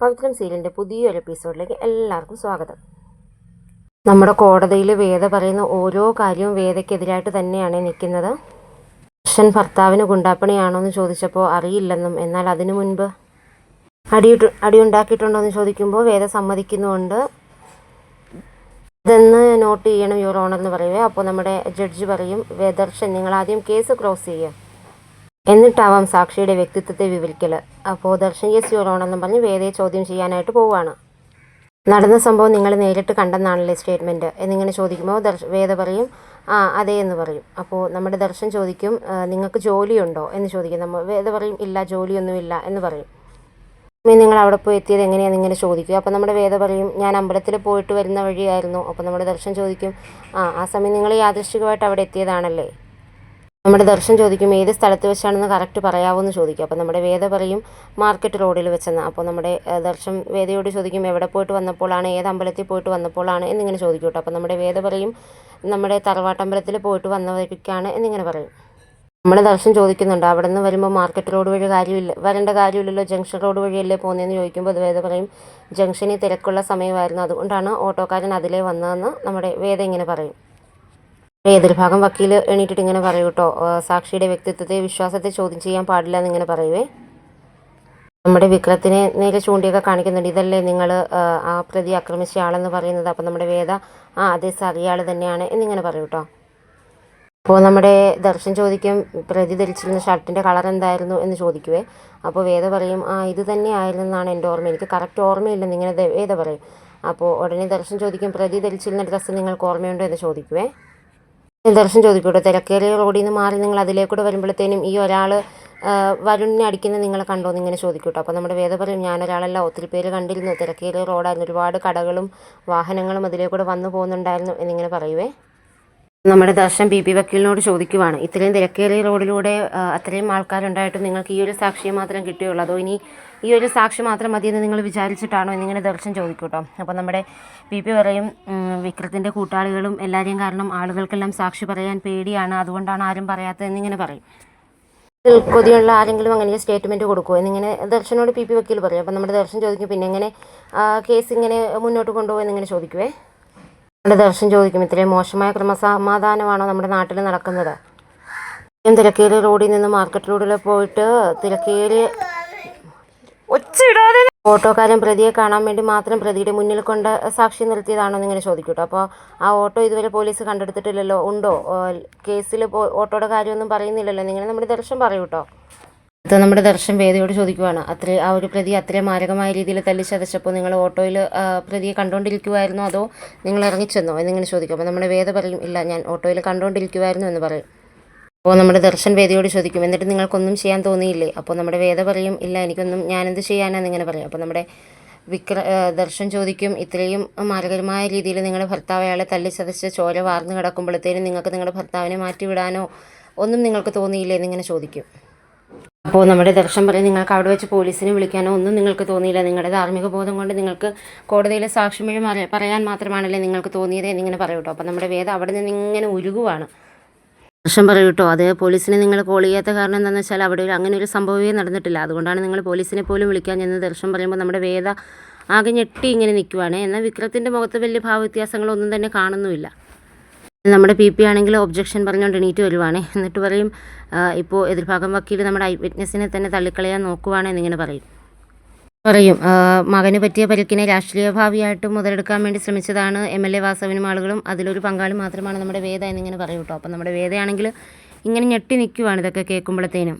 പവിത്രം സീരിയലിന്റെ പുതിയൊരു എപ്പിസോഡിലേക്ക് എല്ലാവർക്കും സ്വാഗതം. നമ്മുടെ കോടതിയിൽ വേദ പറയുന്ന ഓരോ കാര്യവും വേദയ്ക്കെതിരായിട്ട് തന്നെയാണ് നിൽക്കുന്നത്. ദർശൻ ഭർത്താവിന് ഗുണ്ടാപ്പണിയാണോ എന്ന് ചോദിച്ചപ്പോൾ അറിയില്ലെന്നും എന്നാൽ അതിനു മുൻപ് അടിയിട്ട് അടിയുണ്ടാക്കിയിട്ടുണ്ടോ എന്ന് ചോദിക്കുമ്പോൾ വേദ സമ്മതിക്കുന്നുണ്ട് ഇതെന്ന് നോട്ട് ചെയ്യണം യുവർ ഓണർ എന്ന് പറയുക. അപ്പോൾ നമ്മുടെ ജഡ്ജ് പറയും വേദർശൻ നിങ്ങൾ ആദ്യം കേസ് ക്രോസ് ചെയ്യുക. എന്നിട്ടാവാം സാക്ഷിയുടെ വ്യക്തിത്വത്തെ വിവരിക്കൽ അപ്പോൾ ദർശൻ യെസ് പറഞ്ഞ് വേദയെ ചോദ്യം ചെയ്യാനായിട്ട് പോവുകയാണ് നടന്ന സംഭവം നിങ്ങൾ നേരിട്ട് കണ്ടെന്നാണല്ലേ സ്റ്റേറ്റ്മെന്റ് എന്നിങ്ങനെ ചോദിക്കുമ്പോൾ ദർശ വേദ പറയും ആ അതെ എന്ന് പറയും. അപ്പോൾ നമ്മുടെ ദർശൻ ചോദിക്കും "ആ, നിങ്ങൾക്ക് ജോലിയുണ്ടോ? എന്ന് ചോദിക്കും. നമ്മൾ വേദ പറയും ഇല്ല ജോലിയൊന്നുമില്ല എന്ന് പറയും. നിങ്ങൾ അവിടെ പോയി എത്തിയത് എങ്ങനെയാണെന്ന് ഇങ്ങനെ ചോദിക്കും. അപ്പോൾ നമ്മുടെ വേദ പറയും ഞാൻ അമ്പലത്തിൽ പോയിട്ട് വരുന്ന വഴിയായിരുന്നു. അപ്പോൾ നമ്മുടെ ദർശൻ ചോദിക്കും ആ ആ സമയം നിങ്ങൾ യാദൃശ്ചികമായിട്ട് അവിടെ എത്തിയതാണല്ലേ? നമ്മുടെ ദർശൻ ചോദിക്കും ഏത് സ്ഥലത്ത് വെച്ചാണെന്ന് കറക്റ്റ് പറയാവോ എന്ന് ചോദിക്കും. അപ്പോൾ നമ്മുടെ വേദ പറയും മാർക്കറ്റ് റോഡിൽ വെച്ചെന്ന്. അപ്പോൾ നമ്മുടെ ദർശൻ വേദയോട് ചോദിക്കും എവിടെ പോയിട്ട് വന്നപ്പോഴാണ് ഏത് അമ്പലത്തിൽ പോയിട്ട് വന്നപ്പോഴാണ് എന്നിങ്ങനെ ചോദിക്കും കേട്ടോ. അപ്പോൾ നമ്മുടെ വേദ പറയും നമ്മുടെ തറവാട്ടമ്പലത്തിൽ പോയിട്ട് വന്നവർക്കാണ് എന്നിങ്ങനെ പറയും. നമ്മുടെ ദർശൻ ചോദിക്കുന്നുണ്ട് അവിടെ നിന്ന് വരുമ്പോൾ മാർക്കറ്റ് റോഡ് വഴി കാര്യമില്ല വരേണ്ട കാര്യമില്ലല്ലോ ജംഗ്ഷൻ റോഡ് വഴിയല്ലേ പോകുന്നതെന്ന് ചോദിക്കുമ്പോൾ? അത് വേദ പറയും ജംഗ്ഷനിൽ തിരക്കുള്ള സമയമായിരുന്നു അതുകൊണ്ടാണ് ഓട്ടോക്കാരൻ അതിലേ വന്നതെന്ന് നമ്മുടെ വേദ ഇങ്ങനെ പറയും. എതിർഭാഗം വക്കീൽ എണീറ്റിട്ട് ഇങ്ങനെ പറയൂ കേട്ടോ സാക്ഷിയുടെ വ്യക്തിത്വത്തെ വിശ്വാസത്തെ ചോദ്യം ചെയ്യാൻ പാടില്ല എന്നിങ്ങനെ പറയുവേ. നമ്മുടെ വിക്രത്തിനെ നേരെ ചൂണ്ടിയൊക്കെ കാണിക്കുന്നുണ്ട്. ഇതല്ലേ നിങ്ങൾ ആ പ്രതി ആക്രമിച്ച ആളെന്ന് പറയുന്നത്. അപ്പോൾ നമ്മുടെ വേദ ആ അതെ സറിയാൾ തന്നെയാണ് എന്നിങ്ങനെ പറയൂ കേട്ടോ അപ്പോൾ നമ്മുടെ ദർശൻ ചോദിക്കും പ്രതി ധരിച്ചിരുന്ന ഷർട്ടിന്റെ കളർ എന്തായിരുന്നു എന്ന് ചോദിക്കുവേ. അപ്പോൾ വേദ പറയും ആ ഇത് തന്നെ ആയിരുന്നെന്നാണ് എന്റെ ഓർമ്മ. എനിക്ക് കറക്റ്റ് ഓർമ്മയില്ലെന്ന് ഇങ്ങനെ വേദ പറയും. അപ്പോൾ ഉടനെ ദർശൻ ചോദിക്കും പ്രതി ധരിച്ചിരുന്ന ഡ്രസ്സ് നിങ്ങൾക്ക് ഓർമ്മയുണ്ടോ എന്ന് ചോദിക്കുവേ. ദർശൻ ചോദിക്കൂട്ടോ തിരക്കേറിയ റോഡിൽ നിന്ന് മാറി നിങ്ങൾ അതിലേക്കൂടെ വരുമ്പോഴത്തേനും ഈ ഒരാൾ വരുണിനെ അടിക്കുന്നത് നിങ്ങൾ കണ്ടോ ഇങ്ങനെ ചോദിക്കൂട്ടോ. അപ്പോൾ നമ്മുടെ വേദ പറയും ഞാനൊരാളല്ല ഒത്തിരി പേര് കണ്ടിരുന്നു. തിരക്കേറിയ റോഡായിരുന്നു ഒരുപാട് കടകളും വാഹനങ്ങളും അതിലേക്കൂടെ വന്നു പോകുന്നുണ്ടായിരുന്നു എന്നിങ്ങനെ പറയുവേ. നമ്മുടെ ദർശൻ ബി പി വക്കീലിനോട് ചോദിക്കുവാണ് ഇത്രയും തിരക്കേറിയ റോഡിലൂടെ അത്രയും ആൾക്കാരുണ്ടായിട്ടും നിങ്ങൾക്ക് ഈ ഒരു സാക്ഷിയെ മാത്രം കിട്ടിയുള്ളൂ അതോ ഇനി ഈ ഒരു സാക്ഷി മാത്രം മതിയെന്ന് നിങ്ങൾ വിചാരിച്ചിട്ടാണോ എന്നിങ്ങനെ ദർശൻ ചോദിക്കും കേട്ടോ അപ്പോൾ നമ്മുടെ പി പി പറയും വിക്രത്തിന്റെ കൂട്ടാളികളും എല്ലാവരെയും കാരണം ആളുകൾക്കെല്ലാം സാക്ഷി പറയാൻ പേടിയാണ്. അതുകൊണ്ടാണ് ആരും പറയാത്തത് എന്നിങ്ങനെ പറയും. കൊതിയുള്ള ആരെങ്കിലും അങ്ങനെ സ്റ്റേറ്റ്മെന്റ് കൊടുക്കുമോ എന്നിങ്ങനെ ദർശനോട് പി പി വക്കീൽ പറയും. അപ്പോൾ നമ്മുടെ ദർശൻ ചോദിക്കും പിന്നെ എങ്ങനെ കേസ് ഇങ്ങനെ മുന്നോട്ട് കൊണ്ടുപോകും? എന്നിങ്ങനെ ചോദിക്കുവേ. നമ്മുടെ ദർശൻ ചോദിക്കും ഇത്രയും മോശമായ ക്രമസമാധാനമാണോ നമ്മുടെ നാട്ടിൽ നടക്കുന്നത്? തിരക്കേരി റോഡിൽ നിന്ന് മാർക്കറ്റ് റോഡിൽ പോയിട്ട് തിരക്കേറിയ ഒച്ചിടാതെ ഓട്ടോക്കാരൻ പ്രതിയെ കാണാൻ വേണ്ടി മാത്രം പ്രതിയുടെ മുന്നിൽ കൊണ്ട് സാക്ഷി നിർത്തിയതാണോ എന്നിങ്ങനെ ചോദിക്കൂട്ടോ. കേട്ടോ അപ്പോൾ ആ ഓട്ടോ ഇതുവരെ പോലീസ് കണ്ടെടുത്തിട്ടില്ലല്ലോ? ഉണ്ടോ? കേസിൽ ഓട്ടോയുടെ കാര്യമൊന്നും പറയുന്നില്ലല്ലോ? നിങ്ങൾ നമ്മുടെ ദർശനം പറയൂ കേട്ടോ നമ്മുടെ ദർശൻ വേദിയോട് ചോദിക്കുവാണ്. അത്ര ആ ഒരു പ്രതി അത്രയും മാരകമായ രീതിയിൽ തല്ലി ചതച്ചപ്പോൾ നിങ്ങൾ ഓട്ടോയിൽ പ്രതിയെ കണ്ടുകൊണ്ടിരിക്കുമായിരുന്നോ അതോ നിങ്ങൾ ഇറങ്ങിച്ചെന്നോ എന്നിങ്ങനെ ചോദിക്കും. അപ്പോൾ നമ്മുടെ വേദ പറയും ഇല്ല ഞാൻ ഓട്ടോയിൽ കണ്ടുകൊണ്ടിരിക്കുമായിരുന്നു എന്ന് പറയും. അപ്പോൾ നമ്മുടെ ദർശൻ വേദിയോട് ചോദിക്കും എന്നിട്ട് നിങ്ങൾക്കൊന്നും ചെയ്യാൻ തോന്നിയില്ലേ? അപ്പോൾ നമ്മുടെ വേദ പറയും ഇല്ല എനിക്കൊന്നും ഞാനെന്ത് ചെയ്യാനാന്ന് ഇങ്ങനെ പറയും അപ്പോൾ നമ്മുടെ വിക്ര ദർശൻ ചോദിക്കും ഇത്രയും മാരകരമായ രീതിയിൽ നിങ്ങളുടെ ഭർത്താവ് അയാളെ തല്ലി ചതച്ച് ചോര വാർന്നു കിടക്കുമ്പോഴത്തേനും നിങ്ങൾക്ക് നിങ്ങളുടെ ഭർത്താവിനെ മാറ്റിവിടാനോ ഒന്നും നിങ്ങൾക്ക് തോന്നിയില്ലേ? എന്നിങ്ങനെ ചോദിക്കും. അപ്പോൾ നമ്മുടെ ദർശൻ പറയും നിങ്ങൾക്ക് അവിടെ വെച്ച് പോലീസിനെ വിളിക്കാനോ ഒന്നും നിങ്ങൾക്ക് തോന്നിയില്ല. നിങ്ങളുടെ ധാർമ്മിക ബോധം കൊണ്ട് നിങ്ങൾക്ക് കോടതിയിലെ സാക്ഷ്യം വഴി പറയാൻ മാത്രമാണല്ലേ നിങ്ങൾക്ക് തോന്നിയത് എന്നിങ്ങനെ പറയൂട്ടോ അപ്പോൾ നമ്മുടെ വേദം അവിടെ നിന്ന് ഇങ്ങനെ ഉരുകുവാണ്. ദർശൻ പറയൂ കേട്ടോ അത് പോലീസിനെ നിങ്ങൾ കോൾ ചെയ്യാത്ത കാരണം എന്താണെന്ന് വെച്ചാൽ അവിടെ ഒരു അങ്ങനെ ഒരു സംഭവമേ നടന്നിട്ടില്ല. അതുകൊണ്ടാണ് നിങ്ങൾ പോലീസിനെ പോലും വിളിക്കാൻ ചെന്ന് ദർശൻ പറയുമ്പോൾ നമ്മുടെ വേദ ആകെ ഞെട്ടി ഇങ്ങനെ നിൽക്കുവാണ്. എന്നാൽ വിക്രത്തിന്റെ മുഖത്ത് വലിയ ഭാവവ്യത്യാസങ്ങളൊന്നും തന്നെ കാണുന്നുമില്ല. നമ്മുടെ പി പി ആണെങ്കിൽ ഒബ്ജക്ഷൻ പറഞ്ഞുകൊണ്ട് എണീറ്റ് വരുവാണ്. എന്നിട്ട് പറയും ഇപ്പോൾ എതിർഭാഗം വക്കീൽ നമ്മുടെ ഐ വിറ്റ്നസിനെ തന്നെ തള്ളിക്കളയാൻ നോക്കുവാണ് എന്നിങ്ങനെ പറയും. പറയും. മകന് പറ്റിയ പരിക്കിനെ രാഷ്ട്രീയ ഭാവിയായിട്ട് മുതലെടുക്കാൻ വേണ്ടി ശ്രമിച്ചതാണ് എം എൽ എ വാസവനും ആളുകളും. അതിലൊരു പങ്കാളി മാത്രമാണ് നമ്മുടെ വേദ എന്നിങ്ങനെ പറയും അപ്പം നമ്മുടെ വേദയാണെങ്കിൽ ഇങ്ങനെ ഞെട്ടി നിൽക്കുവാണ് ഇതൊക്കെ കേൾക്കുമ്പോഴത്തേനും.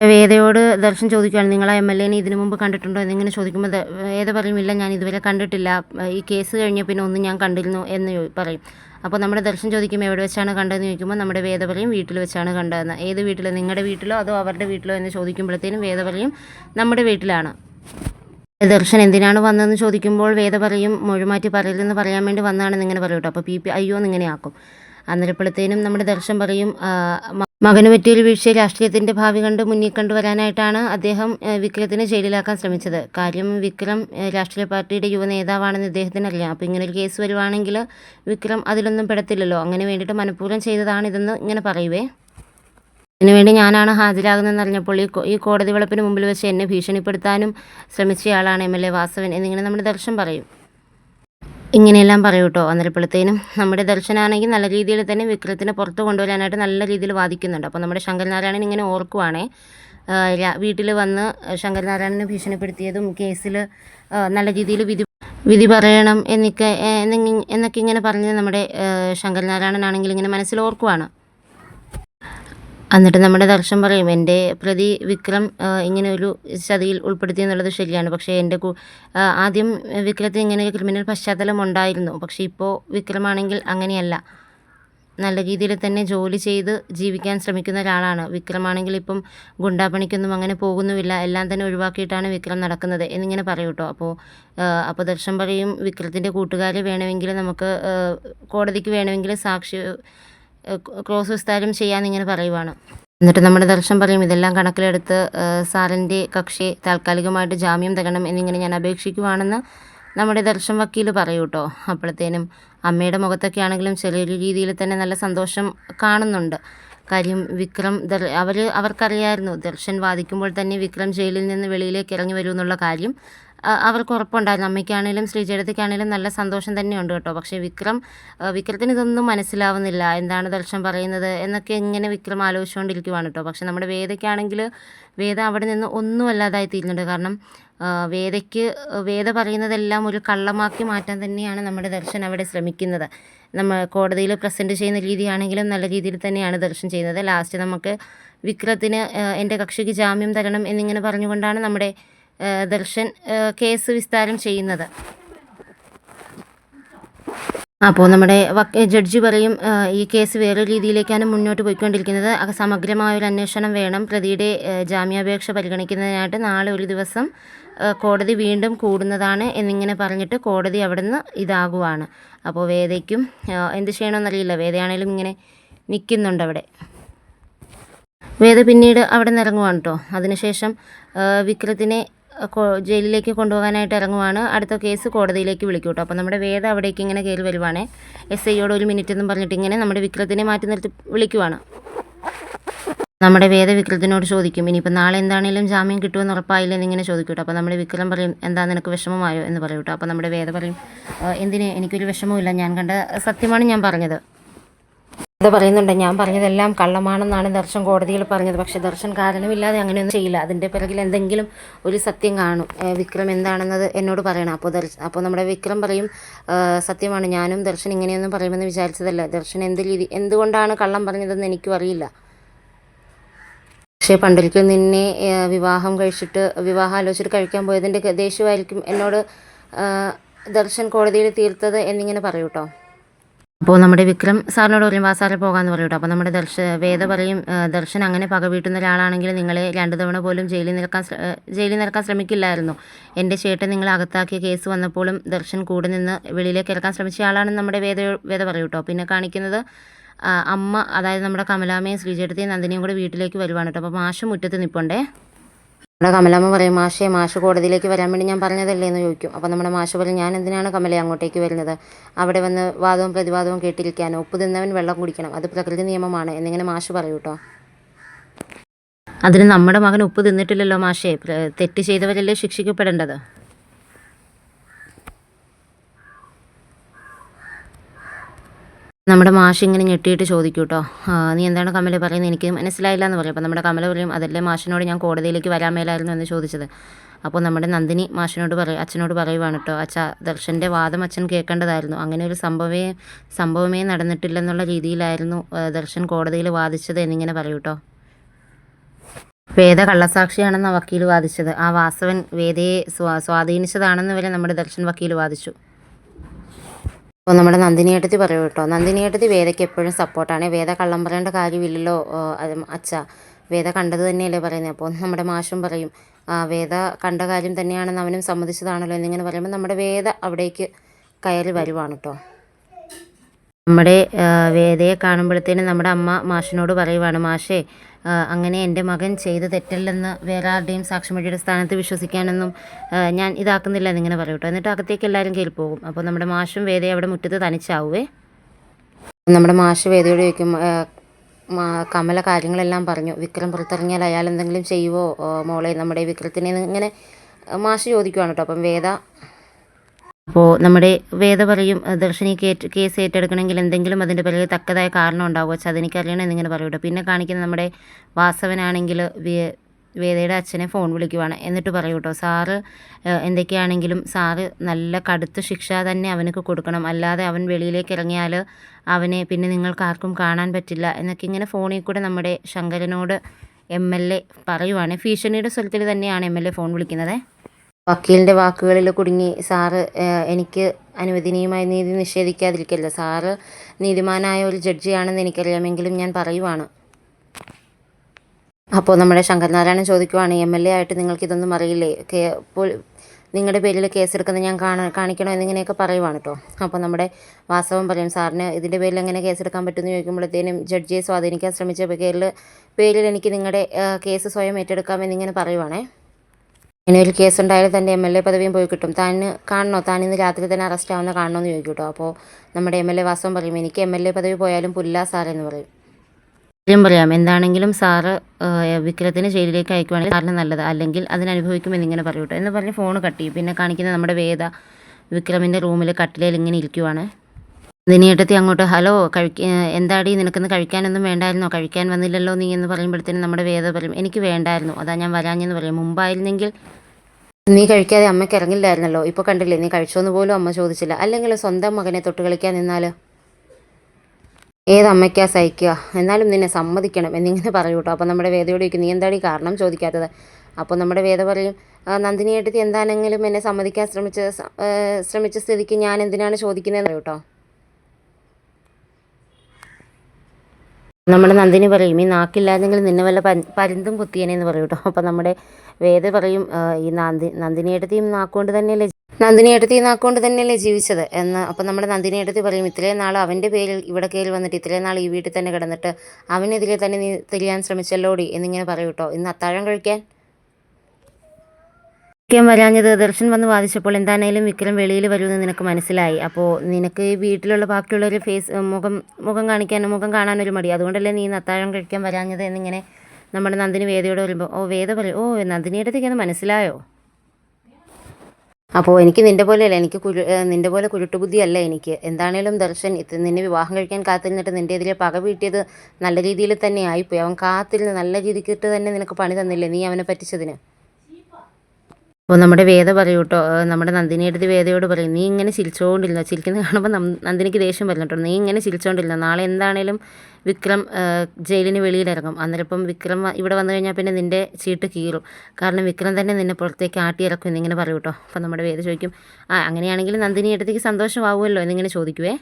വേദയോട് ദർശൻ ചോദിക്കുകയാണ് നിങ്ങൾ എം എൽ എനെ ഇതിനു മുമ്പ് കണ്ടിട്ടുണ്ടോ? എന്നിങ്ങനെ ചോദിക്കുമ്പോൾ വേദ പറയും ഇല്ല ഞാൻ ഇതുവരെ കണ്ടിട്ടില്ല. ഈ കേസ് കഴിഞ്ഞ പിന്നെ ഒന്നും ഞാൻ കണ്ടിരുന്നു എന്ന് പറയും. അപ്പോൾ നമ്മുടെ ദർശൻ ചോദിക്കുമ്പോൾ എവിടെ വെച്ചാണ് കണ്ടതെന്ന് ചോദിക്കുമ്പോൾ നമ്മുടെ വേദ പറയും വീട്ടിൽ വെച്ചാണ് കണ്ടതെന്ന്. ഏത് വീട്ടിൽ നിങ്ങളുടെ വീട്ടിലോ അതോ അവരുടെ വീട്ടിലോ എന്ന് ചോദിക്കുമ്പോഴത്തേനും വേദ പറയും നമ്മുടെ വീട്ടിലാണ്. ദർശൻ എന്തിനാണ് വന്നതെന്ന് ചോദിക്കുമ്പോൾ വേദ പറയും മൊഴിമാറ്റി പറയില്ലെന്ന് പറയാൻ വേണ്ടി വന്നതാണെന്ന് ഇങ്ങനെ പറയൂട്ടോ അപ്പോൾ പി പി അയ്യോ എന്നിങ്ങനെ ആക്കും. അന്നേരപ്പോഴത്തേനും നമ്മുടെ ദർശൻ പറയും "ആ, മ- മകന് പറ്റിയൊരു വീഴ്ച രാഷ്ട്രീയത്തിന്റെ ഭാവി കണ്ട് മുന്നിൽ കണ്ടുവരാനായിട്ടാണ് അദ്ദേഹം വിക്രത്തിനെ ജയിലിലാക്കാൻ ശ്രമിച്ചത്. കാര്യം വിക്രം രാഷ്ട്രീയ പാർട്ടിയുടെ യുവ നേതാവാണെന്ന് ഇദ്ദേഹത്തിന് അറിയാം അപ്പോൾ ഇങ്ങനെ ഒരു കേസ് വരുവാണെങ്കിൽ വിക്രം അതിലൊന്നും പെടത്തില്ലല്ലോ. അങ്ങനെ വേണ്ടിയിട്ട് മനഃപൂർവം ചെയ്തതാണിതെന്ന് ഇങ്ങനെ പറയുവേ. ഇതിനുവേണ്ടി ഞാനാണ് ഹാജരാകുന്നതെന്ന് അറിഞ്ഞപ്പോൾ ഈ ഈ കോടതി വളപ്പിന് മുമ്പിൽ വെച്ച് എന്നെ ഭീഷണിപ്പെടുത്താനും ശ്രമിച്ചയാളാണ് എം എൽ എ വാസവൻ എന്നിങ്ങനെ നമ്മുടെ ദർശനം പറയും. ഇങ്ങനെയെല്ലാം പറയൂ കേട്ടോ അന്നേരപ്പോഴത്തേനും നമ്മുടെ ദർശനാണെങ്കിൽ നല്ല രീതിയിൽ തന്നെ വിക്രത്തിനെ പുറത്ത് കൊണ്ടുവരാനായിട്ട് നല്ല രീതിയിൽ വാദിക്കുന്നുണ്ട്. അപ്പോൾ നമ്മുടെ ശങ്കരനാരായണൻ ഇങ്ങനെ ഓർക്കുവാണേ. വീട്ടിൽ വന്ന് ശങ്കരനാരായണനെ ഭീഷണിപ്പെടുത്തിയതും കേസിൽ നല്ല രീതിയിൽ വിധി വിധി പറയണം എന്നൊക്കെ എന്നൊക്കെ ഇങ്ങനെ പറഞ്ഞ് നമ്മുടെ ശങ്കരനാരായണനാണെങ്കിൽ ഇങ്ങനെ മനസ്സിൽ ഓർക്കുവാണ്. എന്നിട്ട് നമ്മുടെ ദർശൻ പറയും എന്റെ പ്രതി വിക്രം ഇങ്ങനെ ഒരു ചതിയിൽ ഉൾപ്പെടുത്തി എന്നുള്ളത് ശരിയാണ്. പക്ഷേ എന്റെ ആദ്യം വിക്രത്തിന് ഇങ്ങനെ ഒരു ക്രിമിനൽ പശ്ചാത്തലം ഉണ്ടായിരുന്നു. പക്ഷേ ഇപ്പോൾ വിക്രമാണെങ്കിൽ അങ്ങനെയല്ല. നല്ല രീതിയിൽ തന്നെ ജോലി ചെയ്ത് ജീവിക്കാൻ ശ്രമിക്കുന്ന ഒരാളാണ്. വിക്രമാണെങ്കിൽ ഇപ്പം ഗുണ്ടാപ്പണിക്കൊന്നും അങ്ങനെ പോകുന്നുമില്ല. എല്ലാം തന്നെ ഒഴിവാക്കിയിട്ടാണ് വിക്രം നടക്കുന്നത്. എന്നിങ്ങനെ പറയും കേട്ടോ. അപ്പോൾ അപ്പോൾ ദർശൻ പറയും വിക്രത്തിന്റെ കൂട്ടുകാരെ വേണമെങ്കിൽ നമുക്ക് കോടതിക്ക് വേണമെങ്കിൽ സാക്ഷി ക്രോസ് വിസ്താരം ചെയ്യാന്നിങ്ങനെ പറയുവാണ്. എന്നിട്ട് നമ്മുടെ ദർശൻ പറയും ഇതെല്ലാം കണക്കിലെടുത്ത് സാറിന്റെ കക്ഷി താൽക്കാലികമായിട്ട് ജാമ്യം തരണം എന്നിങ്ങനെ ഞാൻ അപേക്ഷിക്കുവാണെന്ന് നമ്മുടെ ദർശൻ വക്കീൽ പറയൂ കേട്ടോ. അപ്പോഴത്തേനും അമ്മയുടെ മുഖത്തൊക്കെ ആണെങ്കിലും ചെറിയൊരു രീതിയിൽ തന്നെ നല്ല സന്തോഷം കാണുന്നുണ്ട്. കാര്യം വിക്രം ദർ അവർ അവർക്കറിയായിരുന്നു ദർശൻ വാദിക്കുമ്പോൾ തന്നെ വിക്രം ജയിലിൽ നിന്ന് വെളിയിലേക്ക് ഇറങ്ങി വരുമെന്നുള്ള കാര്യം. അവർക്ക് ഉറപ്പുണ്ടായിരുന്നു. അമ്മയ്ക്കാണേലും ശ്രീജേടത്തിക്കാണേലും നല്ല സന്തോഷം തന്നെയുണ്ട് കേട്ടോ. പക്ഷേ വിക്രം വിക്രത്തിന് ഇതൊന്നും മനസ്സിലാവുന്നില്ല. എന്താണ് ദർശൻ പറയുന്നത് എന്നൊക്കെ ഇങ്ങനെ വിക്രം ആലോചിച്ചുകൊണ്ടിരിക്കുവാണ് കേട്ടോ. പക്ഷേ നമ്മുടെ വേദയ്ക്കാണെങ്കിൽ വേദ അവിടെ നിന്ന് ഒന്നും അല്ലാതായി തീരുന്നുണ്ട്. കാരണം വേദയ്ക്ക് വേദ പറയുന്നതെല്ലാം ഒരു കള്ളമാക്കി മാറ്റാൻ തന്നെയാണ് നമ്മുടെ ദർശൻ അവിടെ ശ്രമിക്കുന്നത്. നമ്മൾ കോടതിയിൽ പ്രസന്റ് ചെയ്യുന്ന രീതിയാണെങ്കിലും നല്ല രീതിയിൽ തന്നെയാണ് ദർശൻ ചെയ്യുന്നത്. ലാസ്റ്റ് നമുക്ക് വിക്രത്തിന് എന്റെ കക്ഷിക്ക് ജാമ്യം തരണം എന്നിങ്ങനെ പറഞ്ഞുകൊണ്ടാണ് നമ്മുടെ ദർശൻ കേസ് വിസ്താരം ചെയ്യുന്നത്. അപ്പോൾ നമ്മുടെ ജഡ്ജി പറയും ഈ കേസ് വേറെ രീതിയിലേക്കാണ് മുന്നോട്ട് പോയിക്കൊണ്ടിരിക്കുന്നത്. സമഗ്രമായ ഒരു അന്വേഷണം വേണം. പ്രതിയുടെ ജാമ്യാപേക്ഷ പരിഗണിക്കുന്നതിനായിട്ട് നാളെ ഒരു ദിവസം കോടതി വീണ്ടും കൂടുന്നതാണ് എന്നിങ്ങനെ പറഞ്ഞിട്ട് കോടതി അവിടുന്ന് ഇതാകുവാണ്. അപ്പോൾ വേദയ്ക്കും എന്ത് ചെയ്യണമെന്നറിയില്ല. വേദയാണേലും ഇങ്ങനെ നിൽക്കുന്നുണ്ട് അവിടെ വേദ പിന്നീട് അവിടെ നിന്ന് ഇറങ്ങുവാണ് കേട്ടോ അതിനുശേഷം വിക്രത്തിനെ ജയിലിലേക്ക് കൊണ്ടുപോകാനായിട്ട് ഇറങ്ങുവാണ്. അടുത്ത കേസ് കോടതിയിലേക്ക് വിളിക്കും കേട്ടോ. അപ്പോൾ നമ്മുടെ വേദ അവിടേക്ക് ഇങ്ങനെ കയറി വരുവാണേ. എസ് ഐയോട് ഒരു മിനിറ്റ് എന്നും പറഞ്ഞിട്ട് ഇങ്ങനെ നമ്മുടെ വിക്രത്തിനെ മാറ്റി നിർത്തി വിളിക്കുവാണ്. നമ്മുടെ വേദ വിക്രത്തിനോട് ചോദിക്കും ഇനിയിപ്പോൾ നാളെ എന്താണെങ്കിലും ജാമ്യം കിട്ടുമെന്ന് ഉറപ്പായില്ല? എന്നിങ്ങനെ ചോദിക്കും കേട്ടോ. അപ്പോൾ നമ്മുടെ വിക്രം പറയും എന്താ നിനക്ക് വിഷമമായോ? എന്ന് പറയും കേട്ടോ. അപ്പോൾ നമ്മുടെ വേദ പറയും എന്തിന്? എനിക്കൊരു വിഷമമില്ല ഞാൻ കണ്ട സത്യമാണ് ഞാൻ പറഞ്ഞത്. അത് പറയുന്നുണ്ട് ഞാൻ പറഞ്ഞതെല്ലാം കള്ളമാണെന്നാണ് ദർശൻ കോടതിയിൽ പറഞ്ഞത്. പക്ഷെ ദർശൻ കാരണമില്ലാതെ അങ്ങനെയൊന്നും ചെയ്യില്ല. അതിന്റെ പിറകിൽ എന്തെങ്കിലും ഒരു സത്യം കാണും. വിക്രം എന്താണെന്നത് എന്നോട് പറയണം. അപ്പോൾ ദർശ അപ്പോൾ നമ്മുടെ വിക്രം പറയും സത്യമാണ്. ഞാനും ദർശൻ ഇങ്ങനെയൊന്നും പറയുമെന്ന് വിചാരിച്ചതല്ല. ദർശൻ എന്ത് രീതി എന്തുകൊണ്ടാണ് കള്ളം പറഞ്ഞതെന്ന് എനിക്കും അറിയില്ല. പക്ഷേ പണ്ടൊരിക്കൽ നിന്നെ വിവാഹം കഴിച്ചിട്ട് വിവാഹം ആലോചിച്ചിട്ട് കഴിക്കാൻ പോയതിന്റെ ദേഷ്യമായിരിക്കും എന്നോട് ദർശൻ കോടതിയിൽ തീർത്തത് എന്നിങ്ങനെ പറയൂ കേട്ടോ അപ്പോൾ നമ്മുടെ വിക്രം സാറിനോട് പറയും വാ സാറിൽ പോകാമെന്ന് അപ്പോൾ നമ്മുടെ ദർശ വേദ പറയും "ആ, ദർശൻ അങ്ങനെ പക വീട്ടുന്ന ഒരാളാണെങ്കിൽ നിങ്ങളെ രണ്ട് തവണ പോലും ജയിലിൽ നിൽക്കാൻ ജയിലിൽ നിൽക്കാൻ ശ്രമിക്കില്ലായിരുന്നു. എന്റെ ചേട്ടൻ നിങ്ങളെ അകത്താക്കിയ കേസ് വന്നപ്പോഴും ദർശൻ കൂടെ നിന്ന് വെളിയിലേക്ക് ഇറക്കാൻ ശ്രമിച്ച ആളാണെന്ന് നമ്മുടെ വേദ വേദ പറയൂ കേട്ടോ പിന്നെ കാണിക്കുന്നത് അമ്മ അതായത് നമ്മുടെ കമലാമ്മയും ശ്രീചേട്ടത്തെയും നന്ദിനിയും കൂടെ വീട്ടിലേക്ക് വരുവാണ് കേട്ടോ അപ്പോൾ മാഷ് മുറ്റത്ത് നിൽപ്പുണ്ടേ നമ്മുടെ കമലാമ്മ പറയും മാഷേ മാഷ് കോടതിയിലേക്ക് വരാൻ വേണ്ടി ഞാൻ പറഞ്ഞതല്ലേ? എന്ന് ചോദിക്കും. അപ്പോൾ നമ്മുടെ മാഷ് പറയും ഞാൻ എന്തിനാണ് കമല അങ്ങോട്ടേക്ക് വരുന്നത്? അവിടെ വന്ന് വാദവും പ്രതിവാദവും കേട്ടിരിക്കാനോ? ഉപ്പ് തിന്നവൻ വെള്ളം കുടിക്കണം. അത് പ്രകൃതി നിയമമാണ്. എന്നിങ്ങനെ മാഷ് പറയൂ കേട്ടോ. അതിന് നമ്മുടെ മകൻ ഉപ്പ് തിന്നിട്ടില്ലല്ലോ മാഷേ. തെറ്റ് ചെയ്തവരല്ലേ ശിക്ഷിക്കപ്പെടേണ്ടത്? നമ്മുടെ മാഷ് ഇങ്ങനെ ഞെട്ടിയിട്ട് ചോദിക്കും കേട്ടോ നീ എന്താണ് കമല പറയുന്നത്? എനിക്ക് മനസ്സിലായില്ല എന്ന് പറയും. അപ്പോൾ നമ്മുടെ കമല പറയും അതല്ലേ മാഷിനോട് ഞാൻ കോടതിയിലേക്ക് വരാൻ മേലായിരുന്നു എന്ന് ചോദിച്ചത്. അപ്പോൾ നമ്മുടെ നന്ദിനി മാഷിനോട് പറയും അച്ഛനോട് പറയുവാണ് കേട്ടോ അച്ഛ ദർശന്റെ വാദം അച്ഛൻ കേൾക്കേണ്ടതായിരുന്നു അങ്ങനെ ഒരു സംഭവമേ സംഭവമേ നടന്നിട്ടില്ലെന്നുള്ള രീതിയിലായിരുന്നു ദർശൻ കോടതിയിൽ വാദിച്ചത് എന്നിങ്ങനെ പറയൂ കേട്ടോ വേദ കള്ളസാക്ഷിയാണെന്ന വക്കീൽ വാദിച്ചത്. ആ വാസവൻ വേദയെ സ്വാ സ്വാധീനിച്ചതാണെന്ന് വരെ നമ്മുടെ ദർശൻ വക്കീൽ വാദിച്ചു. അപ്പോൾ നമ്മുടെ നന്ദിനിയേട്ടത്തി പറയൂ കേട്ടോ. നന്ദിനിയേട്ടത്തി വേദയ്ക്ക് എപ്പോഴും സപ്പോർട്ടാണ് വേദ കള്ളം പറയേണ്ട കാര്യമില്ലല്ലോ അച്ഛ. വേദ കണ്ടത് തന്നെയല്ലേ പറയുന്നത് അപ്പോൾ നമ്മുടെ മാഷും പറയും ആ വേദ കണ്ട കാര്യം തന്നെയാണെന്ന് അവനും സമ്മതിച്ചതാണല്ലോ എന്നിങ്ങനെ പറയുമ്പോൾ നമ്മുടെ വേദ അവിടേക്ക് കയറി വരുവാണ് കേട്ടോ. നമ്മുടെ വേദയെ കാണുമ്പോഴത്തേനും നമ്മുടെ അമ്മ മാഷിനോട് പറയുവാണ് മാഷേ അങ്ങനെ എന്റെ മകൻ ചെയ്ത് തെറ്റല്ലെന്ന് വേറെ ആരുടെയും സാക്ഷിമൊഴിയുടെ സ്ഥാനത്ത് വിശ്വസിക്കാനൊന്നും ഞാൻ ഇതാക്കുന്നില്ല എന്നിങ്ങനെ പറയും കേട്ടോ. എന്നിട്ട് അകത്തേക്ക് എല്ലാവരും കയറി പോകും. അപ്പോൾ നമ്മുടെ മാഷും വേദയെ അവിടെ മുറ്റത്ത് തനിച്ചാവുവേ നമ്മുടെ മാഷ് വേദയോട് ചോദിക്കും കമല കാര്യങ്ങളെല്ലാം പറഞ്ഞു. വിക്രം പുറത്തിറങ്ങിയാൽ അയാൾ എന്തെങ്കിലും ചെയ്യുവോ മോളെ? നമ്മുടെ വിക്രത്തിനെ ഇങ്ങനെ മാഷ് ചോദിക്കുവാണ് കേട്ടോ. അപ്പം വേദ അപ്പോൾ നമ്മുടെ വേദ പറയും ദർശനി കേസ് ഏറ്റെടുക്കണമെങ്കിൽ എന്തെങ്കിലും അതിന്റെ പിറകെ തക്കതായ കാരണം ഉണ്ടാവുക. വെച്ചാൽ അതെനിക്കറിയണം എന്നിങ്ങനെ പറയും കേട്ടോ പിന്നെ കാണിക്കുന്ന നമ്മുടെ വാസവനാണെങ്കിൽ വേദയുടെ അച്ഛനെ ഫോൺ വിളിക്കുവാണ്. എന്നിട്ട് പറയും കേട്ടോ സാറ് എന്തൊക്കെയാണെങ്കിലും സാറ് നല്ല കടുത്ത ശിക്ഷ തന്നെ അവനക്ക് കൊടുക്കണം. അല്ലാതെ അവൻ വെളിയിലേക്ക് ഇറങ്ങിയാൽ അവനെ പിന്നെ നിങ്ങൾക്ക് ആർക്കും കാണാൻ പറ്റില്ല. എന്നൊക്കെ ഇങ്ങനെ ഫോണിൽ കൂടെ നമ്മുടെ ശങ്കരനോട് എം എൽ എ പറയുവാണ്. ഭീഷണിയുടെ സ്ഥലത്തിൽ തന്നെയാണ് എം എൽ എ ഫോൺ വിളിക്കുന്നത്. വക്കീലിന്റെ വാക്കുകളിൽ കുടുങ്ങി. സാറ് എനിക്ക് അനുവദനീയമായ നീതി നിഷേധിക്കാതിരിക്കല്ല സാറ് നീതിമാനായ ഒരു ജഡ്ജിയാണെന്ന് എനിക്കറിയാമെങ്കിലും ഞാൻ പറയുവാണ്. അപ്പോൾ നമ്മുടെ ശങ്കരനാരായണൻ ചോദിക്കുവാണ് എം എൽ എ ആയിട്ട് നിങ്ങൾക്കിതൊന്നും അറിയില്ലേ? പോൽ- നിങ്ങളുടെ പേരിൽ കേസെടുക്കുന്നത് ഞാൻ കാണ കാണിക്കണോ എന്നിങ്ങനെയൊക്കെ പറയുവാണ് കേട്ടോ അപ്പോൾ നമ്മുടെ വാസ്തവം പറയും സാറിന് ഇതിന്റെ പേരിൽ എങ്ങനെ കേസെടുക്കാൻ പറ്റുമെന്ന് ചോദിക്കുമ്പോഴത്തേനും ജഡ്ജിയെ സ്വാധീനിക്കാൻ ശ്രമിച്ച പേരിൽ പേരിൽ എനിക്ക് നിങ്ങളുടെ കേസ് സ്വയം ഏറ്റെടുക്കാമെന്നിങ്ങനെ പറയുവാണേ. ഇങ്ങനെ ഒരു കേസ് ഉണ്ടായാലും തന്റെ എം എൽ എ പദവിയും പോയി കിട്ടും. താൻ കാണണോ? താൻ ഇന്ന് രാത്രി തന്നെ അറസ്റ്റ് ആവുന്ന കാണണോ എന്ന് ചോദിക്കും കേട്ടോ അപ്പോൾ നമ്മുടെ എം എൽ എ വാസവൻ പറയും എനിക്ക് എം എൽ എ പദവി പോയാലും പുല്ല സാറെന്ന് പറയും. കാര്യം പറയാം എന്താണെങ്കിലും സാറ് വിക്രത്തിന് ജയിലിലേക്ക് അയക്കുവാണെങ്കിൽ സാറിന് നല്ലത്. അല്ലെങ്കിൽ അതിനനുഭവിക്കുമെന്ന് ഇങ്ങനെ പറയൂട്ടോ. എന്ന് പറഞ്ഞ് ഫോൺ കട്ട് ചെയ്യും. പിന്നെ കാണിക്കുന്ന നമ്മുടെ വേദ വിക്രമിന്റെ റൂമിൽ കട്ടിലയിൽ ഇങ്ങനെ ഇരിക്കുവാണ്. ദിനിയേട്ടത്തി അങ്ങോട്ട് ഹലോ കഴിക്ക എന്താടി നിനക്കൊന്ന് കഴിക്കാനൊന്നും വേണ്ടായിരുന്നോ? കഴിക്കാൻ വന്നില്ലല്ലോ നീ എന്ന് പറയുമ്പോഴത്തേനും നമ്മുടെ വേദ പറയും എനിക്ക് വേണ്ടായിരുന്നു. അതാ ഞാൻ വരാഞ്ഞെന്ന് പറയും. മുമ്പായിരുന്നെങ്കിൽ നീ കഴിക്കാതെ അമ്മയ്ക്ക് ഇറങ്ങില്ലായിരുന്നല്ലോ? ഇപ്പോൾ കണ്ടില്ലേ നീ കഴിച്ചോന്ന് പോലും അമ്മ ചോദിച്ചില്ല. അല്ലെങ്കിൽ സ്വന്തം മകനെ തൊട്ട് കളിക്കാൻ നിന്നാൽ ഏതമ്മയ്ക്കാ സഹിക്കുക? എന്നാലും നിന്നെ സമ്മതിക്കണം എന്നിങ്ങനെ പറയൂ കേട്ടോ. അപ്പോൾ നമ്മുടെ വേദയോട് ചോദിക്കും നീ എന്താടി കാരണം ചോദിക്കാത്തത്? അപ്പോൾ നമ്മുടെ വേദ പറയും നന്ദിനിയേട്ടത്തി നന്ദിനി എന്താണെങ്കിലും എന്നെ സമ്മതിക്കാൻ ശ്രമിച്ച ശ്രമിച്ച സ്ഥിതിക്ക് ഞാൻ എന്തിനാണ് ചോദിക്കുന്നതെന്ന് പറയൂ നമ്മുടെ നന്ദിനി പറയും ഈ നാക്കില്ലാതെങ്കിൽ നിന്നെ വല്ല പരുന്തും കുത്തിയനെ എന്ന് പറയും കേട്ടോ. അപ്പം നമ്മുടെ വേദ പറയും ഈ നന്ദി നന്ദിനിയേട്ടത്തിയും നാക്കുകൊണ്ട് തന്നെയല്ലേ നന്ദിനിയേട്ടത്തി നാക്കുകൊണ്ട് തന്നെയല്ലേ ജീവിച്ചത് എന്ന് അപ്പം നമ്മുടെ നന്ദിനിയേട്ടത്തി പറയും ഇത്രയും നാൾ അവന്റെ പേരിൽ ഇവിടെ കയറി വന്നിട്ട് ഇത്രയും നാൾ ഈ വീട്ടിൽ തന്നെ കിടന്നിട്ട് അവനെതിരെ തന്നെ നീ തിരിയാൻ ശ്രമിച്ചല്ലോടി എന്നിങ്ങനെ പറയും ഇന്ന് അത്താഴം കഴിക്കാൻ? വിക്രം വരാഞ്ഞത് ദർശൻ വന്ന് വാദിച്ചപ്പോൾ എന്താണേലും വിക്രം വെളിയിൽ വരുമെന്ന് നിനക്ക് മനസ്സിലായി. അപ്പോൾ നിനക്ക് ഈ വീട്ടിലുള്ള ബാക്കിയുള്ളവർ ഫേസ് മുഖം മുഖം കാണിക്കാനും മുഖം കാണാനൊരു മടി. അതുകൊണ്ടല്ലേ നീ നത്താഴം കഴിക്കാൻ വരാഞ്ഞത് എന്നിങ്ങനെ നമ്മുടെ നന്ദിനി വേദയോട് വരുമ്പോൾ ഓ വേദ പറയും. ഓ നന്ദിനിയുടെ അത് മനസ്സിലായോ? അപ്പോൾ എനിക്ക് നിന്റെ പോലെയല്ല എനിക്ക് കുരു നിന്റെ പോലെ കുരുട്ടുബുദ്ധിയല്ല എനിക്ക്. എന്താണേലും ദർശൻ നിന്നെ വിവാഹം കഴിക്കാൻ കാത്തിരുന്നിട്ട് നിന്റെ എതിരെ പക വീട്ടിയത് നല്ല രീതിയിൽ തന്നെ ആയിപ്പോയി. അവൻ കാത്തിരുന്ന് നല്ല രീതിക്കിട്ട് തന്നെ നിനക്ക് പണി തന്നില്ലേ? നീ അവനെ പറ്റിച്ചതിന്? അപ്പോൾ നമ്മുടെ വേദ പറയൂ കേട്ടോ നമ്മുടെ നന്ദിനിയുടെ വേദയോട് പറയും നീ ഇങ്ങനെ ചിരിച്ചുകൊണ്ടിരുന്ന ചിരിക്കുന്നത് കാണുമ്പോൾ നന്ദിനിക്ക് ദേഷ്യം വരുന്നു കേട്ടോ. നീ ഇങ്ങനെ ചിരിച്ചുകൊണ്ടിരുന്ന നാളെ എന്താണേലും വിക്രം ജയിലിന് വെളിയിലിറങ്ങും. അന്നേരം ഇപ്പം വിക്രം ഇവിടെ വന്നു കഴിഞ്ഞാൽ പിന്നെ നിന്റെ ചീട്ട് കീറും. കാരണം വിക്രം തന്നെ നിന്നെ പുറത്തേക്ക് ആട്ടിയിറക്കും എന്നിങ്ങനെ പറയൂ കേട്ടോ. അപ്പോൾ നമ്മുടെ വേദ ചോദിക്കും ആ അങ്ങനെയാണെങ്കിൽ നന്ദിനി എടുത്തേക്ക് സന്തോഷമാവുമല്ലോ? എന്നിങ്ങനെ ചോദിക്കുവേ.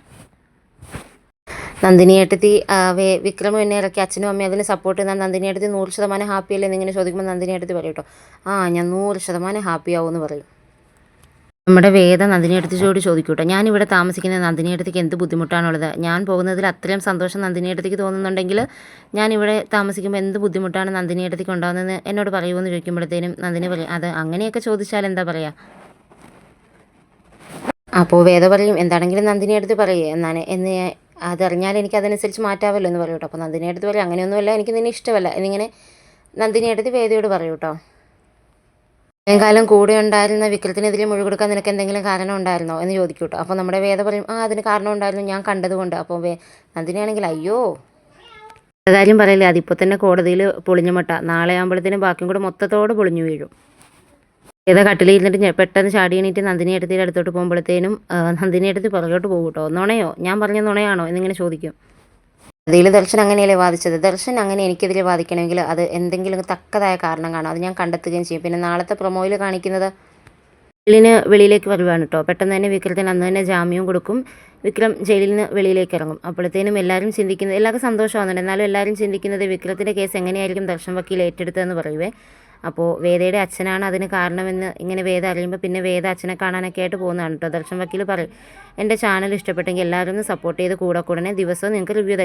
നന്ദിനി ഏട്ടത്തി വേ- വിക്രം എന്നെ ഇറക്കി അച്ഛനും അമ്മയും അതിന് സപ്പോർട്ട് ചെയ്താൽ നന്ദിനിയേട്ടത്തി നൂറ് ശതമാനം ഹാപ്പി അല്ലേ എന്നിങ്ങനെ ചോദിക്കുമ്പോൾ നന്ദിനിയേട്ടത്തി പറയും കേട്ടോ. ആ ഞാൻ നൂറ് ശതമാനം ഹാപ്പി ആവുമെന്ന് പറയും. നമ്മുടെ വേദ നന്ദിനി ചോടി ചോദിക്കൂട്ടോ കേട്ടോ. ഞാനിവിടെ താമസിക്കുന്ന നന്ദിനിയടുത്തേക്ക് എന്ത് ബുദ്ധിമുട്ടാണുള്ളത് ഞാൻ പോകുന്നതിൽ അത്രയും സന്തോഷം നന്ദിനിയടുത്തേക്ക് തോന്നുന്നുണ്ടെങ്കിൽ ഞാനിവിടെ താമസിക്കുമ്പോൾ എന്ത് ബുദ്ധിമുട്ടാണ് നന്ദിനിയടുത്തേക്ക് ഉണ്ടാകുന്നതെന്ന് എന്നോട് പറയുമെന്ന് ചോദിക്കുമ്പോഴത്തേനും നന്ദിനി പറയും അത് അങ്ങനെയൊക്കെ ചോദിച്ചാൽ എന്താ പറയുക അപ്പോൾ വേദ പറയും എന്താണെങ്കിലും നന്ദിനിയടുത്ത് പറയുക പറയേ എന്നാണ്. എന്ന് അതറിഞ്ഞാൽ എനിക്ക് അതനുസരിച്ച് മാറ്റാമല്ലോ എന്ന് പറയും കേട്ടോ. അപ്പോൾ നന്ദിനി അടുത്ത് പറയും അങ്ങനെയൊന്നുമല്ല എനിക്ക് നിന്നെ ഇഷ്ടമല്ല. എന്നിങ്ങനെ നന്ദിനി അടുത്ത് വേദിയോട് പറയും കേട്ടോ. ഇത്രയും കാലം കൂടെ ഉണ്ടായിരുന്ന വിക്രത്തിനെതിരെ മുഴുകൊടുക്കാൻ നിനക്ക് എന്തെങ്കിലും കാരണം ഉണ്ടായിരുന്നോ എന്ന് ചോദിക്കും കേട്ടോ. അപ്പോൾ നമ്മുടെ വേദ പറയും ആ അതിന് കാരണം ഉണ്ടായിരുന്നു ഞാൻ കണ്ടതുകൊണ്ട്. അപ്പോൾ വേ നന്ദിനിയാണെങ്കിൽ അയ്യോ. ഏതായാലും പറയില്ലേ അതിപ്പോൾ തന്നെ കോടതിയിൽ പൊളിഞ്ഞു മുട്ട. നാളെ ആകുമ്പോഴത്തേനും ബാക്കിയും കൂടെ മൊത്തത്തോട് പൊളിഞ്ഞു വീഴും. ഏതാ കട്ടിലിരുന്നിട്ട് ഞാൻ പെട്ടെന്ന് ചാടി എണീറ്റ് നന്ദിനി എടുത്തിട്ട് അടുത്തോട്ട് പോകുമ്പോഴത്തേനും നന്ദിനി എടുത്ത് പുറകോട്ട് പോകും കേട്ടോ നുണയോ? ഞാൻ പറഞ്ഞ നുണയാണോ? എന്നിങ്ങനെ ചോദിക്കും. അതിൽ ദർശൻ അങ്ങനെയല്ലേ വാദിച്ചത്? ദർശൻ അങ്ങനെ എനിക്കെതിരെ വാദിക്കണമെങ്കിൽ അത് എന്തെങ്കിലും തക്കതായ കാരണം കാണും. അത് ഞാൻ കണ്ടെത്തുകയും ചെയ്യും. പിന്നെ നാളത്തെ പ്രൊമോയിൽ കാണിക്കുന്നത് ജയിലിന് വെളിയിലേക്ക് വരുവാണ് കേട്ടോ പെട്ടെന്ന് തന്നെ വിക്രത്തിന് അന്ന് തന്നെ ജാമ്യവും കൊടുക്കും. വിക്രം ജയിലിൽ നിന്ന് വെളിയിലേക്ക് ഇറങ്ങും. അപ്പോഴത്തേനും എല്ലാവരും ചിന്തിക്കുന്നത് എല്ലാവർക്കും സന്തോഷമാകുന്നുണ്ട് എന്നാലും എല്ലാവരും ചിന്തിക്കുന്നത് വിക്രത്തിന്റെ കേസ് എങ്ങനെയായിരിക്കും ദർശൻ വക്കീൽ ഏറ്റെടുത്തതെന്ന് പറയുവേ. അപ്പോൾ വേദയുടെ അച്ഛനാണ് അതിന് കാരണമെന്ന് ഇങ്ങനെ വേദ അറിയുമ്പോൾ പിന്നെ വേദ അച്ഛനെ കാണാനൊക്കെ ആയിട്ട് പോകുന്നതാണ് കേട്ടോ ദർശൻ വക്കീൽ പറയും എന്റെ ചാനൽ ഇഷ്ടപ്പെട്ടെങ്കിൽ എല്ലാവരും സപ്പോർട്ട് ചെയ്ത് കൂടെ കൂടനെ ദിവസവും നിങ്ങൾക്ക് റിവ്യൂ